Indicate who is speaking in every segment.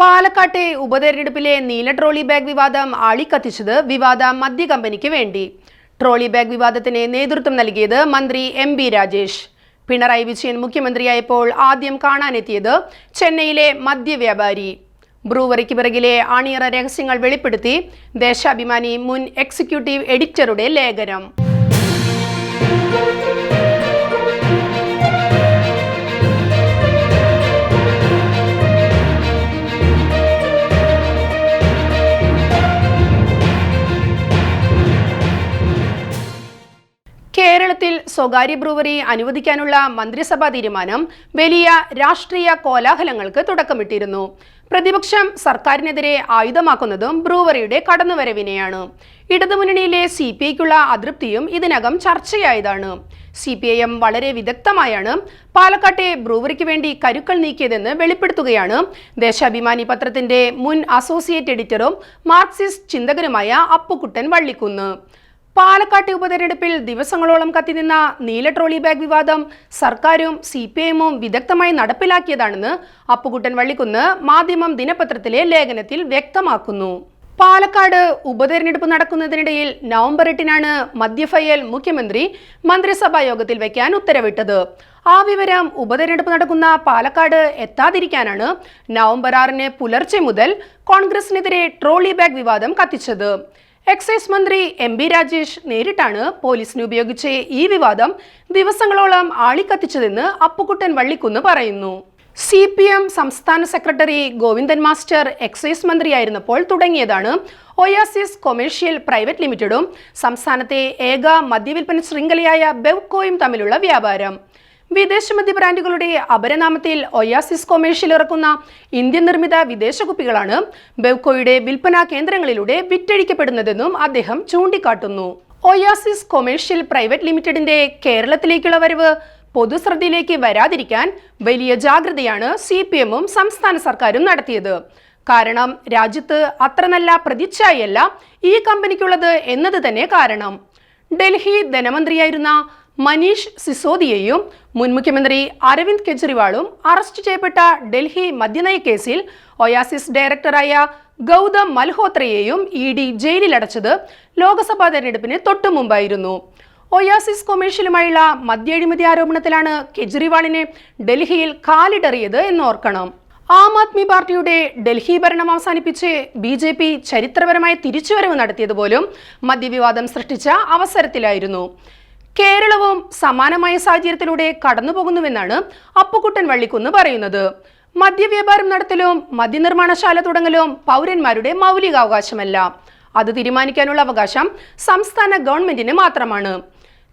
Speaker 1: പാലക്കാട്ടെ ഉപതെരഞ്ഞെടുപ്പിലെ നീല trolley bag വിവാദം ആളിക്കത്തിച്ചത് വിവാദ മദ്യ കമ്പനിക്ക് വേണ്ടി. ട്രോളി ബാഗ് വിവാദത്തിന് നേതൃത്വം നൽകിയത് മന്ത്രി എം ബി രാജേഷ്. പിണറായി വിജയൻ മുഖ്യമന്ത്രിയായപ്പോൾ ആദ്യം കാണാനെത്തിയത് ചെന്നൈയിലെ മദ്യവ്യാപാരി ബ്രൂവറിക്ക് പിറകിലെ അണിയറ രഹസ്യങ്ങൾ വെളിപ്പെടുത്തി ദേശാഭിമാനി മുൻ എക്സിക്യൂട്ടീവ് എഡിറ്ററുടെ ലേഖനം. സ്വകാര്യ ബ്രൂവറി അനുവദിക്കാനുള്ള മന്ത്രിസഭാ തീരുമാനം വലിയ രാഷ്ട്രീയ കോലാഹലങ്ങൾക്ക് തുടക്കമിട്ടിരുന്നു. പ്രതിപക്ഷം സർക്കാരിനെതിരെ ആയുധമാക്കുന്നതും ബ്രൂവറിയുടെ കടന്നുവരവിനെയാണ്. ഇടതുമുന്നണിയിലെ സി പി ഐക്കുള്ള അതൃപ്തിയും ഇതിനകം ചർച്ചയായതാണ്. സി പി ഐ എം വളരെ വിദഗ്ധമായാണ് പാലക്കാട്ടെ ബ്രൂവറിക്ക് വേണ്ടി കരുക്കൾ നീക്കിയതെന്ന് വെളിപ്പെടുത്തുകയാണ്. ദേശാഭിമാനി പത്രത്തിന്റെ മുൻ അസോസിയേറ്റ് എഡിറ്ററും മാർക്സിസ്റ്റ് ചിന്തകനുമായ അപ്പുക്കുട്ടൻ വള്ളിക്കുന്ന്. പാലക്കാട്ടെ ഉപതെരഞ്ഞെടുപ്പിൽ ദിവസങ്ങളോളം കത്തിനിന്ന നീല ട്രോളി ബാഗ് വിവാദം സർക്കാരും സി പി എമ്മും വിദഗ്ധമായി നടപ്പിലാക്കിയതാണെന്ന് അപ്പുകുട്ടൻ വള്ളിക്കുന്ന് മാധ്യമം ദിനപത്രത്തിലെ ലേഖനത്തിൽ വ്യക്തമാക്കുന്നു. പാലക്കാട് ഉപതെരഞ്ഞെടുപ്പ് നടക്കുന്നതിനിടയിൽ നവംബർ എട്ടിനാണ് മദ്യഫയൽ മുഖ്യമന്ത്രി മന്ത്രിസഭാ യോഗത്തിൽ വയ്ക്കാൻ ഉത്തരവിട്ടത്. ആ വിവരം ഉപതെരഞ്ഞെടുപ്പ് നടക്കുന്ന പാലക്കാട് എത്താതിരിക്കാനാണ് നവംബർ ആറിന് പുലർച്ചെ മുതൽ കോൺഗ്രസിനെതിരെ ട്രോളി ബാഗ് വിവാദം കത്തിച്ചത്. എക്സൈസ് മന്ത്രി എം ബി രാജേഷ് നേരിട്ടാണ് പോലീസിനെ ഉപയോഗിച്ച് ഈ വിവാദം ദിവസങ്ങളോളം ആളിക്കത്തിച്ചതെന്ന് അപ്പുക്കുട്ടൻ വള്ളിക്കുന്ന് പറയുന്നു. സി പി എം സംസ്ഥാന സെക്രട്ടറി ഗോവിന്ദൻ മാസ്റ്റർ എക്സൈസ് മന്ത്രിയായിരുന്നപ്പോൾ തുടങ്ങിയതാണ് ഒയാസിസ് കൊമേഴ്ഷ്യൽ പ്രൈവറ്റ് ലിമിറ്റഡും സംസ്ഥാനത്തെ ഏക മദ്യവിൽപ്പന ശൃംഖലയായ ബെവ്കോയും തമ്മിലുള്ള വ്യാപാരം. വിദേശ മദ്യ ബ്രാൻഡുകളുടെ അപരനാമത്തിൽ ഒയാസിസ് കൊമേഴ്ഷ്യൽ ഇറക്കുന്ന ഇന്ത്യൻ നിർമ്മിത വിദേശ കുപ്പികളാണ് ബെവ്കോയുടെ വിൽപ്പനാ കേന്ദ്രങ്ങളിലൂടെ വിറ്റഴിക്കപ്പെടുന്നതെന്നും അദ്ദേഹം ചൂണ്ടിക്കാട്ടുന്നു. ഒയാസിസ് കൊമേഴ്ഷ്യൽ പ്രൈവറ്റ് ലിമിറ്റഡിന്റെ കേരളത്തിലേക്കുള്ള വരവ് പൊതുശ്രദ്ധയിലേക്ക് വരാതിരിക്കാൻ വലിയ ജാഗ്രതയാണ് സി പി എമ്മും സംസ്ഥാന സർക്കാരും നടത്തിയത്. കാരണം രാജ്യത്ത് അത്ര നല്ല പ്രതിച്ഛായല്ല ഈ കമ്പനിക്കുള്ളത് എന്നത് തന്നെ കാരണം. ഡൽഹി ധനമന്ത്രിയായിരുന്ന മനീഷ് സിസോദിയയും മുൻ മുഖ്യമന്ത്രി അരവിന്ദ് കെജ്രിവാളും അറസ്റ്റ് ചെയ്യപ്പെട്ട ഡൽഹി മദ്യനയ കേസിൽ ഒയാസിസ് ഡയറക്ടറായ ഗൗതം മൽഹോത്രയെയും ഇ ഡി ജയിലിലടച്ചത് ലോക്സഭാ തെരഞ്ഞെടുപ്പിന് തൊട്ടു മുമ്പായിരുന്നു. ഒയാസിസ് കൊമേഴ്ഷ്യലുമായുള്ള മദ്യ അഴിമതി ആരോപണത്തിലാണ് കെജ്രിവാളിനെ ഡൽഹിയിൽ കാലിടറിയത് എന്നോർക്കണം. ആം ആദ്മി പാർട്ടിയുടെ ഡൽഹി ഭരണം അവസാനിപ്പിച്ച് ബി ജെ പി ചരിത്രപരമായ തിരിച്ചുവരവ് നടത്തിയത് പോലും മദ്യവിവാദം സൃഷ്ടിച്ച അവസരത്തിലായിരുന്നു. കേരളവും സമാനമായ സാഹചര്യത്തിലൂടെ കടന്നുപോകുന്നുവെന്നാണ് അപ്പുക്കുട്ടൻ വള്ളിക്കുന്ന് പറയുന്നത്. മദ്യവ്യാപാരം നടത്തലും മദ്യനിർമ്മാണശാല തുടങ്ങലും പൗരന്മാരുടെ മൗലികാവകാശമല്ല. അത് തീരുമാനിക്കാനുള്ള അവകാശം സംസ്ഥാന ഗവൺമെന്റിന് മാത്രമാണ്.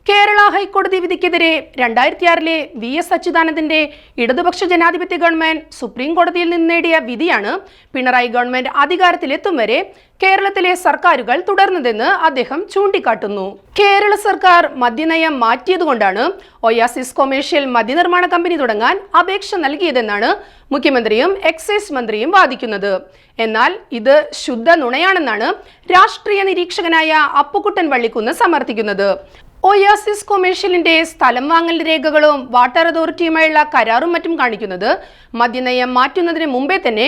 Speaker 1: കേരള ഹൈക്കോടതി വിധിക്കെതിരെ രണ്ടായിരത്തി ആറിലെ വി എസ് അച്യുതാനന്ദന്റെ ഇടതുപക്ഷ ജനാധിപത്യ ഗവൺമെന്റ് സുപ്രീം കോടതിയിൽ നിന്ന് നേടിയ വിധിയാണ് പിണറായി ഗവൺമെന്റ് അധികാരത്തിലെത്തും വരെ കേരളത്തിലെ സർക്കാരുകൾ തുടർന്നതെന്ന് അദ്ദേഹം ചൂണ്ടിക്കാട്ടുന്നു. കേരള സർക്കാർ മദ്യനയം മാറ്റിയതുകൊണ്ടാണ് ഒയാസിസ് കൊമേഴ്ഷ്യൽ മദ്യനിർമ്മാണ കമ്പനി തുടങ്ങാൻ അപേക്ഷ നൽകിയതെന്നാണ് മുഖ്യമന്ത്രിയും എക്സൈസ് മന്ത്രിയും വാദിക്കുന്നത്. എന്നാൽ ഇത് ശുദ്ധ നുണയാണെന്നാണ് രാഷ്ട്രീയ നിരീക്ഷകനായ അപ്പുക്കുട്ടൻ വള്ളിക്കുന്ന് സമർത്ഥിക്കുന്നത്. ഒയാസിസ് കൊമേഴ്ഷ്യലിന്റെ സ്ഥലം വാങ്ങൽ രേഖകളും വാട്ടർ അതോറിറ്റിയുമായുള്ള കരാറും മറ്റും കാണിക്കുന്നത് മദ്യനയം മാറ്റുന്നതിന് മുമ്പേ തന്നെ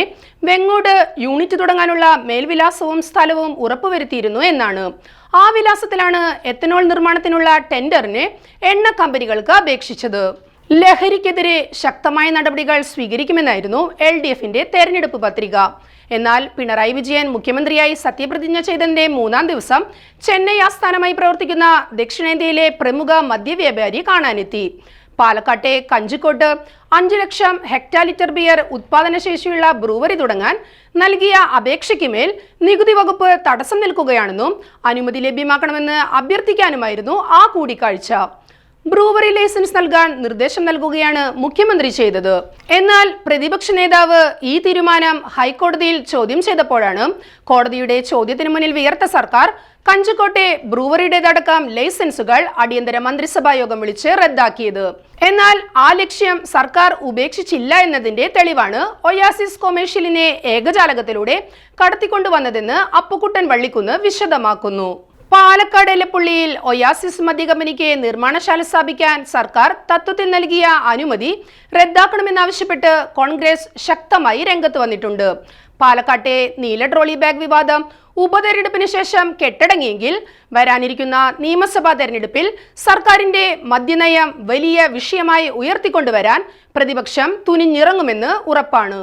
Speaker 1: വെങ്ങോട് യൂണിറ്റ് തുടങ്ങാനുള്ള മേൽവിലാസവും സ്ഥലവും ഉറപ്പുവരുത്തിയിരുന്നു എന്നാണ്. ആ വിലാസത്തിലാണ് എത്തനോൾ നിർമ്മാണത്തിനുള്ള ടെൻഡറിന് എണ്ണ കമ്പനികൾക്ക് അപേക്ഷിച്ചത്. ലഹരിക്കെതിരെ ശക്തമായ നടപടികൾ സ്വീകരിക്കുമെന്നായിരുന്നു എൽ ഡി എഫിന്റെ തെരഞ്ഞെടുപ്പ് പത്രിക. എന്നാൽ പിണറായി വിജയൻ മുഖ്യമന്ത്രിയായി സത്യപ്രതിജ്ഞ ചെയ്തതിന്റെ മൂന്നാം ദിവസം ചെന്നൈ ആസ്ഥാനമായി പ്രവർത്തിക്കുന്ന ദക്ഷിണേന്ത്യയിലെ പ്രമുഖ മദ്യവ്യാപാരി കാണാനെത്തി. പാലക്കാട്ടെ കഞ്ചിക്കോട്ട് അഞ്ചു ലക്ഷം ഹെക്ടാലിറ്റർ ബിയർ ഉത്പാദനശേഷിയുള്ള ബ്രൂവറി തുടങ്ങാൻ നൽകിയ അപേക്ഷയ്ക്ക് മേൽ നികുതി വകുപ്പ് തടസ്സം നിൽക്കുകയാണെന്നും അനുമതി ലഭ്യമാക്കണമെന്ന് അഭ്യർത്ഥിക്കാനുമായിരുന്നു ആ കൂടിക്കാഴ്ച. ബ്രൂവറി ലൈസൻസ് നൽകാൻ നിർദ്ദേശം നൽകുകയാണ് മുഖ്യമന്ത്രി ചെയ്തത്. എന്നാൽ പ്രതിപക്ഷ നേതാവ് ഈ തീരുമാനം ഹൈക്കോടതിയിൽ ചോദ്യം ചെയ്തപ്പോഴാണ് കോടതിയുടെ ചോദ്യത്തിന് മുന്നിൽ വിയർത്ത സർക്കാർ കഞ്ചിക്കോട്ടെ ബ്രൂവറിയുടേതടക്കം ലൈസൻസുകൾ അടിയന്തര മന്ത്രിസഭാ യോഗം വിളിച്ച് റദ്ദാക്കിയത്. എന്നാൽ ആ ലക്ഷ്യം സർക്കാർ ഉപേക്ഷിച്ചില്ല എന്നതിന്റെ തെളിവാണ് ഒയാസിസ് കൊമേഴ്ഷ്യലിനെ ഏകജാലകത്തിലൂടെ കടത്തിക്കൊണ്ടുവന്നതെന്ന് അപ്പുക്കുട്ടൻ വള്ളിക്കുന്ന് വിശദമാക്കുന്നു. പാലക്കാട് എലപ്പുള്ളിയിൽ ഒയാസിസ് മദ്യ കമ്പനിക്ക് നിർമ്മാണശാല സ്ഥാപിക്കാൻ സർക്കാർ തത്വത്തിൽ നൽകിയ അനുമതി റദ്ദാക്കണമെന്നാവശ്യപ്പെട്ട് കോൺഗ്രസ് ശക്തമായി രംഗത്ത് വന്നിട്ടുണ്ട്. പാലക്കാട്ടെ നീല ട്രോളി ബാഗ് വിവാദം ഉപതെരഞ്ഞെടുപ്പിന് ശേഷം കെട്ടടങ്ങിയെങ്കിൽ വരാനിരിക്കുന്ന നിയമസഭാ തെരഞ്ഞെടുപ്പിൽ സർക്കാരിന്റെ മദ്യനയം വലിയ വിഷയമായി ഉയർത്തിക്കൊണ്ടുവരാൻ പ്രതിപക്ഷം തുനിഞ്ഞിറങ്ങുമെന്ന് ഉറപ്പാണ്.